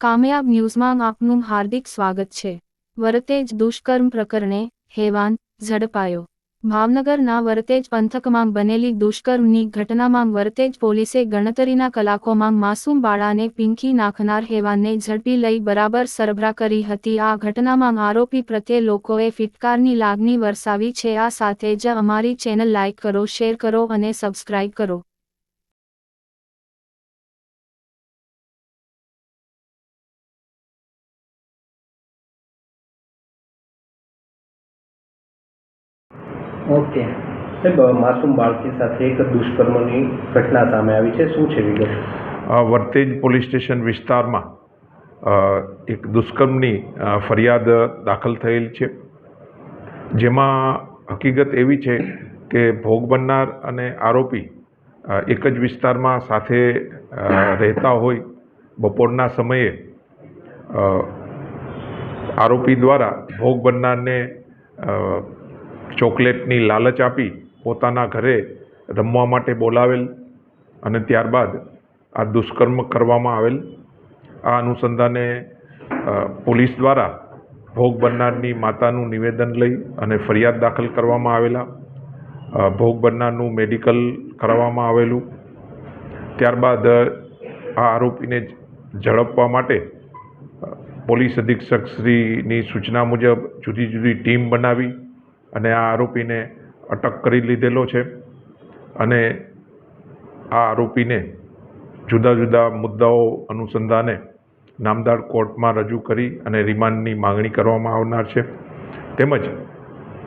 કામયાબ ન્યૂઝમાં આપનું હાર્દિક સ્વાગત છે. વરતેજ દુષ્કર્મ પ્રકરણે હેવાન ઝડપાયો. ભાવનગરના વરતેજ પંથકમાં બનેલી દુષ્કર્મની ઘટનામાં વરતેજ પોલીસે ગણતરીના કલાકોમાં માસૂમ બાળાને પીંખી નાખનાર હેવાનને ઝડપી લઈ બરાબર સરભરા કરી હતી. આ ઘટનામાં આરોપી પ્રત્યે લોકોએ ફિટકારની લાગણી વરસાવી છે. આ સાથે જ અમારી ચેનલ લાઇક કરો, શેર કરો અને સબસ્ક્રાઇબ કરો. ઓકે. સાહેબ માસૂમ બાળકી સાથે એક દુષ્કર્મની ઘટના સામે આવી છે. શું છે વિગત? વર્તેજ પોલીસ સ્ટેશન વિસ્તારમાં એક દુષ્કર્મની ફરિયાદ દાખલ થયેલ છે. જેમાં હકીકત એવી છે કે ભોગ બનનાર અને આરોપી એક જ વિસ્તારમાં સાથે રહેતા હોય બપોરના સમયે આરોપી દ્વારા ભોગ બનનારને ચોકલેટની લાલચ આપી પોતાના ઘરે રમવા માટે બોલાવેલ અને ત્યારબાદ આ દુષ્કર્મ કરવામાં આવેલ. આ અનુસંધાને પોલીસ દ્વારા ભોગ બનનારની માતાનું નિવેદન લઈ અને ફરિયાદ દાખલ કરવામાં આવેલા. ભોગ બનનારનું મેડિકલ કરાવવામાં આવેલું. ત્યારબાદ આ આરોપીને ઝડપવા માટે પોલીસ અધિક્ષક શ્રીની સૂચના મુજબ જુદી જુદી ટીમ બનાવી અને આ આરોપીને અટક કરી લીધેલો છે. અને આ આરોપીને જુદા જુદા મુદ્દાઓ અનુસંધાને નામદાર કોર્ટમાં રજૂ કરી અને રિમાન્ડની માંગણી કરવામાં આવનાર છે. તેમજ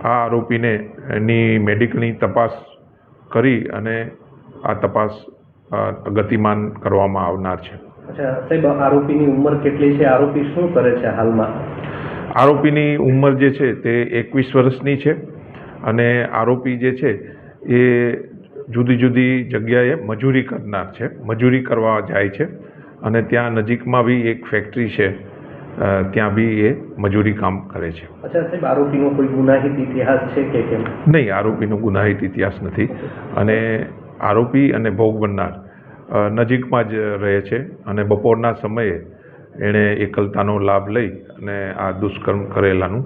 આ આરોપીને એની મેડિકલની તપાસ કરી અને આ તપાસ ગતિમાન કરવામાં આવનાર છે. સાહેબ આરોપીની ઉંમર કેટલી છે? આરોપી શું કરે છે હાલમાં? આરોપીની ઉંમર જે છે તે એકવીસ વર્ષની છે અને આરોપી જે છે એ જુદી જુદી જગ્યાએ મજૂરી કરનાર છે મજૂરી કરવા જાય છે અને ત્યાં નજીકમાં બી એક ફેક્ટરી છે ત્યાં બી એ મજૂરી કામ કરે છે. અચ્છા સાહેબ આરોપીનો કોઈ ગુનાહિત ઇતિહાસ છે કે કેમ? નહીં આરોપીનો ગુનાહિત ઇતિહાસ નથી અને આરોપી અને ભોગ બનનાર નજીકમાં જ રહે છે અને બપોરના સમયે એણે એકલતાનો લાભ લઈ અને આ દુષ્કર્મ કરેલાનું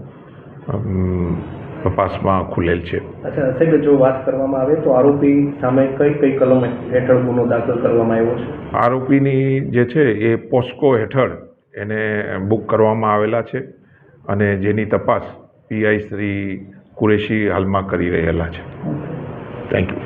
તપાસમાં ખુલેલ છે. અચ્છા સાહેબ જો વાત કરવામાં આવે તો આરોપી સામે કઈ કઈ કલમ હેઠળ ગુનો દાખલ કરવામાં આવ્યો છે? આરોપીની જે છે એ પોસ્કો હેઠળ એને બુક કરવામાં આવેલા છે અને જેની તપાસ પીઆઈ શ્રી કુરેશી હાલમાં કરી રહેલા છે. Thank you